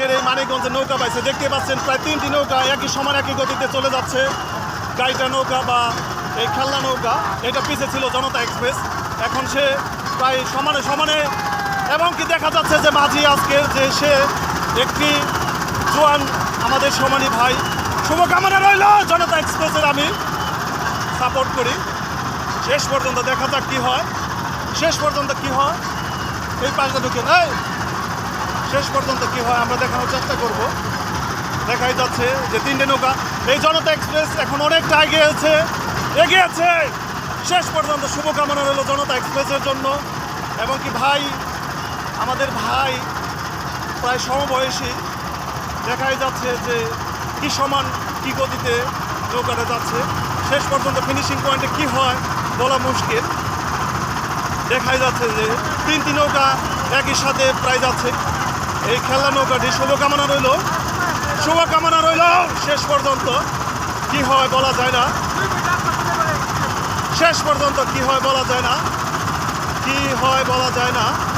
আজকের এই মানিকগঞ্জের নৌকা পাইছে। দেখতে পাচ্ছেন, প্রায় তিনটি নৌকা একই সমান একই গতিতে চলে যাচ্ছে। গাইটা নৌকা বা এই খেলনা নৌকা, এটা পিছে ছিল জনতা এক্সপ্রেস। এখন সে প্রায় সমানে সমানে, এবং কি দেখা যাচ্ছে যে মাঝি আজকের যে সে একটি জোয়ান আমাদের সমানি ভাই। শুভকামনা রইল জনতা এক্সপ্রেসের, আমি সাপোর্ট করি। শেষ পর্যন্ত দেখা যাক কী হয়। শেষ পর্যন্ত কি হয়? এই পাশটা ঢুকে নাই শেষ পর্যন্ত কি হয় আমরা দেখানোর চেষ্টা করব। দেখাই যাচ্ছে যে তিনটে নৌকা। এই জনতা এক্সপ্রেস এখন অনেকটা এগিয়ে আছে। এগিয়ে আছে। শেষ পর্যন্ত শুভকামনা রইল জনতা এক্সপ্রেসের জন্য। এবং কি ভাই, আমাদের ভাই প্রায় সমবয়সী। দেখাই যাচ্ছে যে কি সমান, কি গতিতে নৌকাটা যাচ্ছে। শেষ পর্যন্ত ফিনিশিং পয়েন্টে কি হয় বলা মুশকিল। দেখাই যাচ্ছে যে তিনটি নৌকা একই সাথে প্রায় যাচ্ছে। এই খেলা নৌকাটি শুভকামনা রইল। শুভকামনা রইল শেষ পর্যন্ত। কি হয় বলা যায় না। শেষ পর্যন্ত কি হয় বলা যায় না। কি হয় বলা যায় না।